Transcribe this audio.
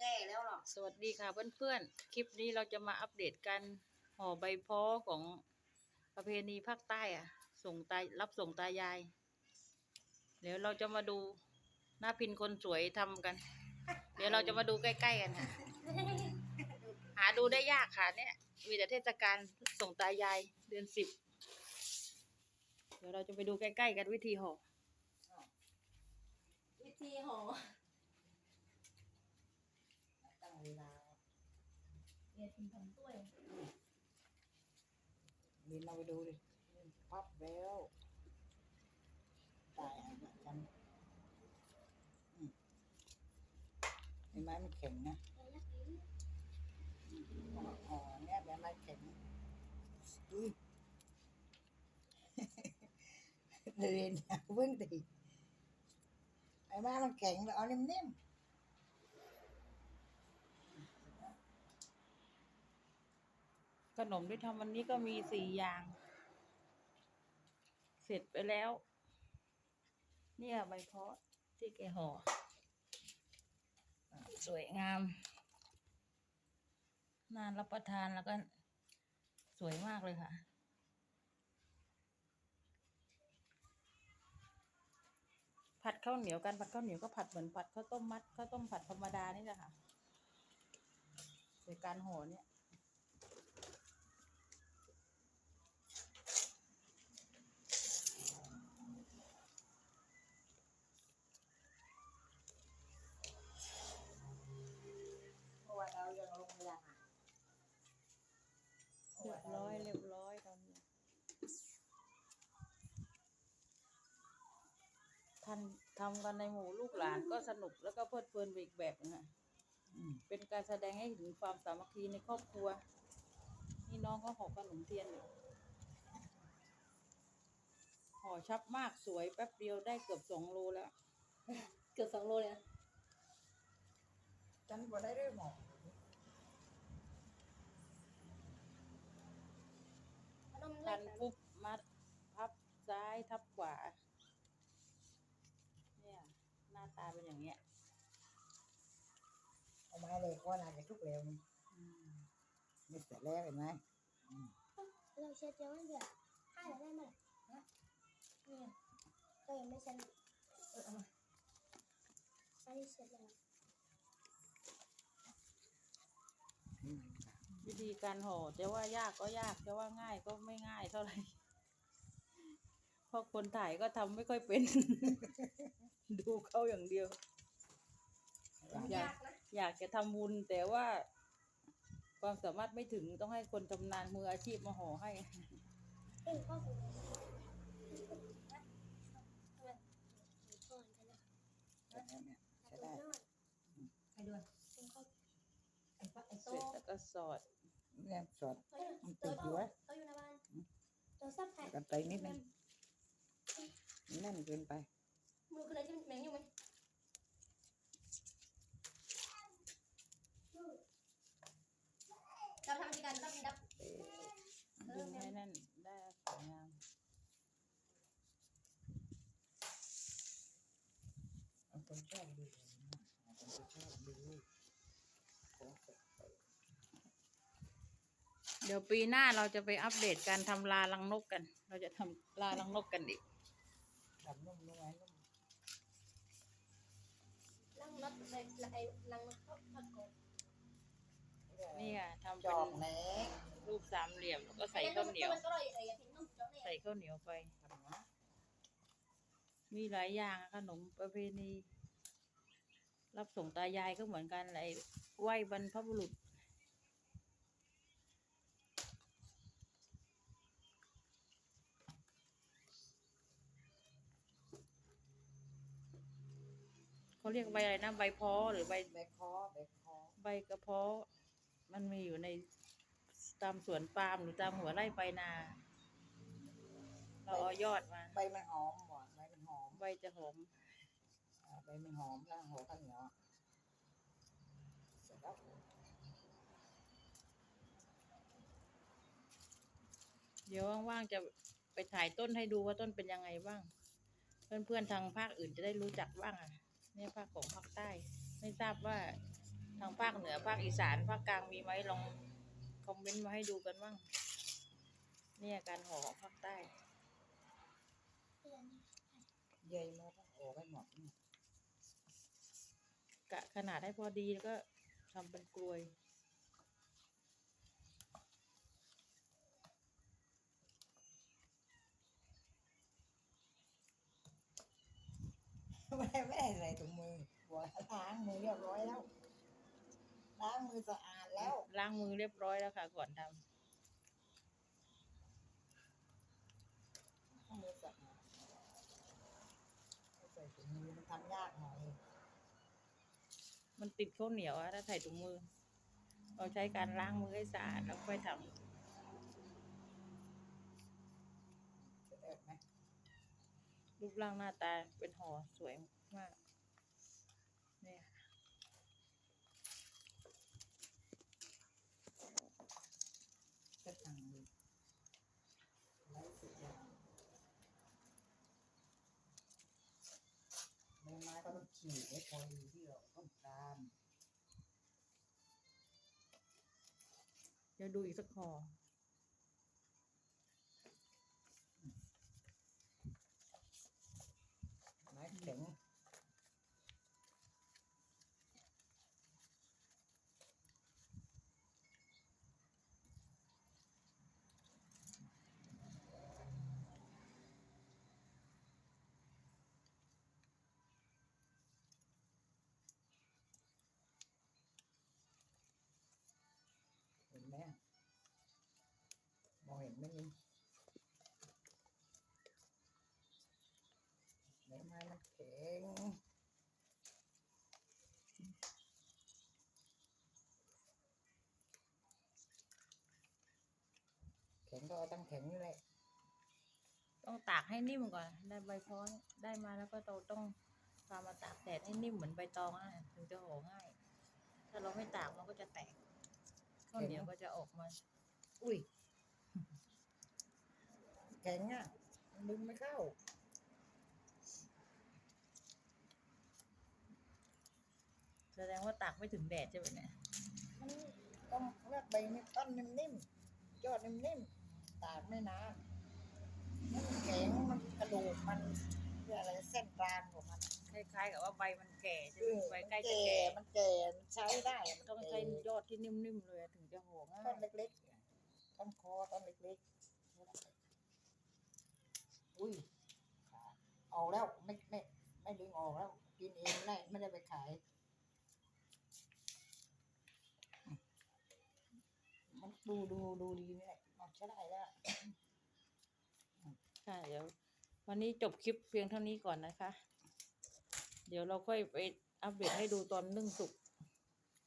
แก้แล้วหรอกสวัสดีค่ะเพื่อนๆ คลิปนี้เราจะมาอัปเดตการห่อใบเพาะของประเพณีภาคใต้อะส่งตายรับส่งตายาย เดี๋ยวเราจะมาดูหน้าพินคนสวยทำกัน เดี๋ยวเราจะมาดูใกล้ๆกันค่ะ หาดูได้ยากค่ะเนี่ย มีแต่เทศกาลส่งตายายเดือนสิบ เดี๋ยวเราจะไปดูใกล้ๆกันวิธีห่อวิธีห่อตั้ง เวลาเรียนพิมพ์ทำด้วยบินเราไปดูดิพับแล้วตายอะจำอืมเห็นไหมมันแข็งนะอ๋อเนี่ยแบบไม้แข็งอุ้ยเรียนย่าเพิ่งตีไอ้ไม้มันแข็งแล้วเอานิ่ม ขนมที่ทำวันนี้ก็มีสี่อย่าง เสร็จไปแล้ว เนี่ยใบเพาะที่แกห่อสวยงามน่ารับประทานแล้วก็สวยมากเลยค่ะผัดข้าวเหนียวกันผัดข้าวเหนียวก็ผัดเหมือนผัดข้าวต้มมัดข้าวต้มผัดธรรมดานี่แหละค่ะโดยการห่อเนี่ย ๆเพราะว่าเรายังลงไม่ได้อะ เรียบร้อยเรียบร้อยตอนนี้ท่านทำกันในหมู่ลูกหลานก็สนุกแล้วก็เพลิดเพลินไปอีกแบบหนึงค่ะอืมเป็นการแสดงให้ถึงความสามัคคีในครอบครัว นี่น้องก็ห่อขนมเทียนอยู่ห่อชับมากสวยแป๊บเดียวได้เกือบสองโลแล้ว เกือบสองโลเลยนะฉันบ่ได้ด้วยหมอกขนมพัเล็นกปุ๊บมัดพับซ้ายทับขวา เนี่ย หน้าตา เป็นอย่างเงี้ยเอาไม้เลยก็น่าจะทุกเร็วนี่อืมนี่เสร็จแล้วเห็นไหมอืมเราเช็ดเจลไม่เดือดให้ได้ไหมฮะเนี่ยก็ยังไม่เช็ดเออเอามาอันนี้เช็ดแล้วนี่มันค่ะวิธีการห่อจะว่ายากก็ยากจะว่าง่ายก็ไม่ง่ายเท่าไหร่ เพราะคนถ่ายก็ทำไม่ค่อยเป็น ดูเขาอย่างเดียว อยากยากนะอยากจะทำบุญแต่ว่า ความสามารถไม่ถึงต้องให้คนชำนาญมืออาชีพมาห่อให้เอ้ยข้อสูงนะทำไมก่อนกันนะเสร็จแล้วเนี่ยใช้ได้ใครดูเป็นข้อไอ้ปะไอ้เสโต๊ร็จแล้วก็สอดเนี่ยสดเฮ้ยมันติดอยู่วะเขาอยู่ในบ้านตัวซับแผ่กันไปนิดนึง แน่นเกินไป มือคืออะไรที่มันแมงอยู่ไหมเราทำด้วยกันต้องมีดับดึงให้แน่นได้สวยงามเอาคนชอบดูเอาคนชอบดูของสดเดี๋ยวปีหน้าเราจะไปอัปเดตการทำลาลังนกกัน เราจะทำลาลังนกกันอีก ดำนุ่มนุ่มไว้นุ่มลังน็อตในไอ้ลังน็อตเขาผัดก่อนนี่ค่ะทำจเป็อกนแหนรูปสามเหลี่ยมแล้วก็ใส่ข้าวเหนียว มันก็เลยไอ้ทิ้งนุ่มจ้อเนี่ยใส่ข้าวเหนียวไป ทำนะมีหลายอย่างอะขนมประเพณี รับส่งตายายก็เหมือนกันอะไรไหว้บรรพบุรุษ เขาเรียกใบอะไรนะใบเพาะหรือใบแบคคอแบคคอใบกระเพาะ มันมีอยู่ในตามสวนปาล์มหรือตามหัวไร่ไปนา เราเอายอดมาใบมันหอมหวานใบมันหอมใบจะหอมอ่าใบมันหอมแล้วหัวข้าวเหนียวอะเสร็จแล้วเดี๋ยวว่างๆจะไปถ่ายต้นให้ดูว่าต้นเป็นยังไงบ้าง เพื่อนๆทางภาคอื่นจะได้รู้จักบ้างอะเนี่ยภาคของภาคใต้ ไม่ทราบว่าทางภาคเหนือภาคอีสานภาคกลางมีไหมลองคอมเมนต์มาให้ดูกันบ้างเนี่ยการห่อของภาคใต้เพื่อนใหญ่มาต้องออกให้หมดเนี่ยกะขนาดให้พอดีแล้วก็ทำเป็นกลวย ไม่ได้ไม่ได้ใส่ถุงมือหัวล้างมือเรียบร้อยแล้ว ล้างมือสะอาดแล้ว ล้างมือเรียบร้อยแล้วค่ะ ก่อนทำล้างมือสะอาดไม่ใส่ถุงมือมันทำยากหน่อยมันติดข้าวเหนียวอะถ้าใส่ถุงมือ เราใช้การล้างมือให้สะอาดแล้วค่อยทจะเอิดไหมำ รูปร่างหน้าตาเป็นห่อสวยมากเนี่ยจะทางมือไร้สุดยอดใบไม้ก็ต้องขีดไว้พออยู่ที่เราต้องการเดี๋ยวดูอีกสักห่อ ไม้ แข็ง ก็เอาตั้งแข็งนี่แหละต้องตากให้นิ่มก่อน ได้ใบพ้อนได้มาแล้วก็เราต้องพามาตากแดดให้นิ่มเหมือนใบตองอะถึงจะห่อง่าย ถ้าเราไม่ตากมันก็จะแตกข้าวเหนียวก็จะออกมา อุ้ย แข็งอะมันดึงไม่เข้าแสดงว่าตากไม่ถึงแดดใช่ไหมเนี่ยมันต้องเลือกใบนี่ต้นนิ่มๆยอดนิ่มๆ ตากไม่นานมันแข็งมันกระดูกมันเรียกอะไรเส้นกรานของมันคล้ายๆกับว่าใบมันแก่ใช่เอไหมอใบมันใกล้จะแก่แก่ มันแก่มันใช้ได้มันต้องแก่ใช้ยอดที่นิ่มๆเลยถึงจะห่อง่ายต้นเล็กๆต้นคอต้นเล็กๆอุ้ยขาออกแล้วไม่ไม่ไม่ดึงออกแล้ว กินเองไม่ได้ไม่ได้ไปขาย มันดูดูดูดีนี่แหละเอาใช้ได้แล้ว ค่ะ เดี๋ยว วันนี้จบคลิปเพียงเท่านี้ก่อนนะคะ เดี๋ยวเราค่อยไปอัปเดตให้ดูตอนนึ่งสุก